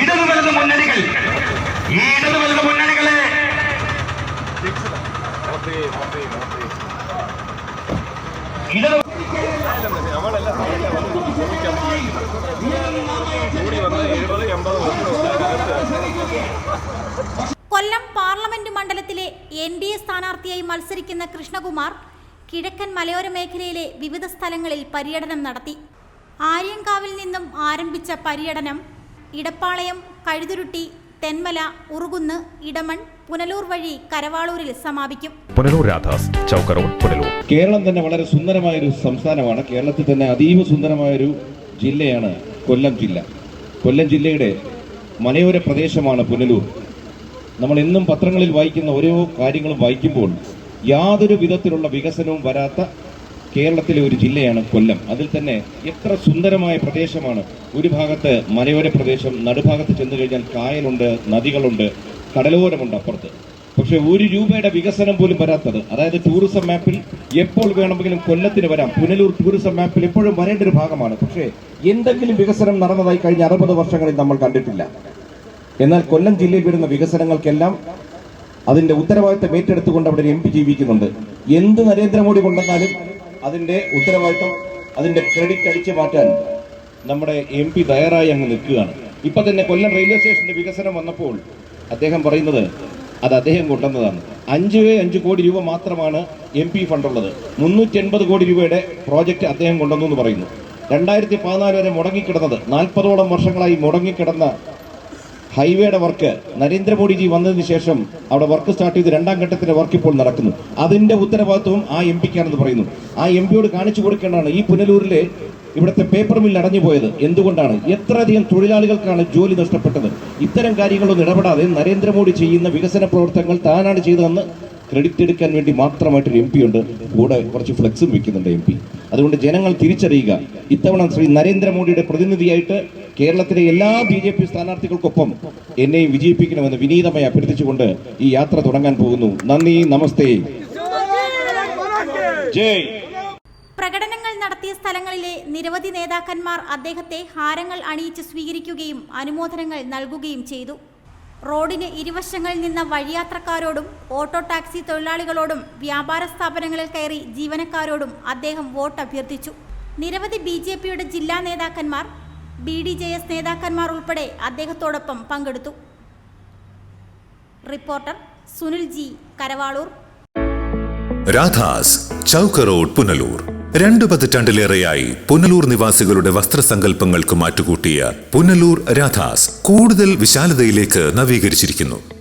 ഇടതു വലത് മുന്നണികൾ. ഈ ഇടതു വലത് മുന്നണികളെ കൊല്ലം പാർലമെന്റ് മണ്ഡലത്തിലെ എൻ ഡി എ സ്ഥാനാർത്ഥിയായി മത്സരിക്കുന്ന കൃഷ്ണകുമാർ കിഴക്കൻ മലയോര മേഖലയിലെ വിവിധ സ്ഥലങ്ങളിൽ പര്യടനം നടത്തി. ആര്യങ്കാവിൽ നിന്നും ആരംഭിച്ച പര്യടനം ഇടപ്പാളയം കഴുതുരുട്ടി തെന്മല ഉറുകുന്ന് ഇടമൺ പുനലൂർ വഴി കരവാളൂരിൽ സമാപിക്കും. പുനലൂർ രാധാസ് പുനലൂർ. കേരളം തന്നെ വളരെ സുന്ദരമായ ഒരു സംസ്ഥാനമാണ്. കേരളത്തിൽ തന്നെ അതീവ സുന്ദരമായ ഒരു ജില്ലയാണ് കൊല്ലം ജില്ല. കൊല്ലം ജില്ലയുടെ മലയോര പ്രദേശമാണ് പുനലൂർ. നമ്മൾ എന്നും പത്രങ്ങളിൽ വായിക്കുന്ന ഓരോ കാര്യങ്ങളും വായിക്കുമ്പോൾ യാതൊരു വിധത്തിലുള്ള വികസനവും വരാത്ത കേരളത്തിലെ ഒരു ജില്ലയാണ് കൊല്ലം. അതിൽ തന്നെ എത്ര സുന്ദരമായ പ്രദേശമാണ്. ഒരു ഭാഗത്ത് മലയോര പ്രദേശം നടുഭാഗത്ത് ചെന്നു കഴിഞ്ഞാൽ കായലുണ്ട് നദികളുണ്ട് കടലോരമുണ്ട് അപ്പുറത്ത്. പക്ഷെ ഒരു രൂപയുടെ വികസനം പോലും വരാത്തത് അതായത് ടൂറിസം മാപ്പിൽ എപ്പോൾ വേണമെങ്കിലും കൊല്ലത്തിന് വരാം. പുനലൂർ ടൂറിസം മാപ്പിൽ എപ്പോഴും വരേണ്ട ഒരു ഭാഗമാണ്. പക്ഷേ എന്തെങ്കിലും വികസനം നടന്നതായി കഴിഞ്ഞ അറുപത് വർഷങ്ങളിൽ നമ്മൾ കണ്ടിട്ടില്ല. എന്നാൽ കൊല്ലം ജില്ലയിൽ വരുന്ന വികസനങ്ങൾക്കെല്ലാം അതിന്റെ ഉത്തരവാദിത്തം ഏറ്റെടുത്തുകൊണ്ട് അവിടെ എം പി ജീവിക്കുന്നുണ്ട്. എന്ത് നരേന്ദ്രമോദി കൊണ്ടുവന്നാലും അതിന്റെ ഉത്തരവാദിത്തം അതിന്റെ ക്രെഡിറ്റ് അടിച്ചു മാറ്റാൻ നമ്മുടെ എം പി തയ്യാറായി അങ്ങ് നിൽക്കുകയാണ്. ഇപ്പൊ തന്നെ കൊല്ലം റെയിൽവേ സ്റ്റേഷന്റെ വികസനം വന്നപ്പോൾ അദ്ദേഹം പറയുന്നത് അത് അദ്ദേഹം കൊണ്ടുവന്നതാണ്. അഞ്ച് അഞ്ച് കോടി രൂപ മാത്രമാണ് എം പി ഫണ്ടുള്ളത് മുന്നൂറ്റി എൺപത് കോടി രൂപയുടെ പ്രോജക്റ്റ് അദ്ദേഹം കൊണ്ടുവന്നു എന്ന് പറയുന്നു. രണ്ടായിരത്തി പതിനാല് വരെ മുടങ്ങിക്കിടന്നത് നാൽപ്പതോളം വർഷങ്ങളായി മുടങ്ങിക്കിടന്ന ഹൈവേയുടെ വർക്ക് നരേന്ദ്രമോദിജി വന്നതിന് ശേഷം അവിടെ വർക്ക് സ്റ്റാർട്ട് ചെയ്ത് രണ്ടാം ഘട്ടത്തിന്റെ വർക്ക് ഇപ്പോൾ നടക്കുന്നു. അതിന്റെ ഉത്തരവാദിത്വം ആ എം പിക്കാണെന്ന് പറയുന്നു. ആ എം പിയോട് കാണിച്ചു കൊടുക്കേണ്ടതാണ് ഈ പുനലൂരിലെ ഇവിടുത്തെ പേപ്പർ മിൽ അടഞ്ഞു പോയത് എന്തുകൊണ്ടാണ്? എത്രയധികം തൊഴിലാളികൾക്കാണ് ജോലി നഷ്ടപ്പെട്ടത്? ഇത്തരം കാര്യങ്ങളൊന്നും ഇടപെടാതെ നരേന്ദ്രമോദി ചെയ്യുന്ന വികസന പ്രവർത്തനങ്ങൾ താനാണ് ചെയ്തതെന്ന് ക്രെഡിറ്റ് എടുക്കാൻ വേണ്ടി മാത്രമായിട്ടൊരു എം പി ഉണ്ട്. കൂടെ കുറച്ച് ഫ്ലെക്സും വെക്കുന്നുണ്ട് എം പി. അതുകൊണ്ട് ജനങ്ങൾ തിരിച്ചറിയുക. ഇത്തവണ ശ്രീ നരേന്ദ്രമോദിയുടെ പ്രതിനിധിയായിട്ട് കേരളത്തിലെ എല്ലാ ബി ജെ പി സ്ഥാനാർത്ഥികൾക്കൊപ്പം എന്നെയും വിജയിപ്പിക്കണമെന്ന് വിനീതമായി അഭ്യർത്ഥിച്ചുകൊണ്ട് ഈ യാത്ര തുടങ്ങാൻ പോകുന്നു. നന്ദി നമസ്തേ. ജയ്. പ്രകടനങ്ങൾ നടത്തിയ സ്ഥലങ്ങളിലെ നിരവധി നേതാക്കന്മാർ അദ്ദേഹത്തെ ഹാരങ്ങൾ അണിയിച്ച് സ്വീകരിക്കുകയും അനുമോദനങ്ങൾ നൽകുകയും ചെയ്തു. റോഡിന് ഇരുവശങ്ങളിൽ നിന്ന വഴിയാത്രക്കാരോടും ഓട്ടോ ടാക്സി തൊഴിലാളികളോടും വ്യാപാര സ്ഥാപനങ്ങളിൽ കയറി ജീവനക്കാരോടും അദ്ദേഹം വോട്ട് അഭ്യർത്ഥിച്ചു നിരവധി ബി ജില്ലാ നേതാക്കന്മാർ ബി ഡി ജെ എസ് നേതാക്കന്മാർ ഉൾപ്പെടെ അദ്ദേഹത്തോടൊപ്പം പങ്കെടുത്തു. Reporter Sunil G Karavalur. Radha's Chowk road Punalur. രണ്ടു പതിറ്റാണ്ടിലേറെയായി പുനലൂർ നിവാസികളുടെ വസ്ത്രസങ്കല്പങ്ങൾക്ക് മാറ്റുകൂട്ടിയ പുനലൂർ രാധാസ് കൂടുതൽ വിശാലതയിലേക്ക് നവീകരിച്ചിരിക്കുന്നു.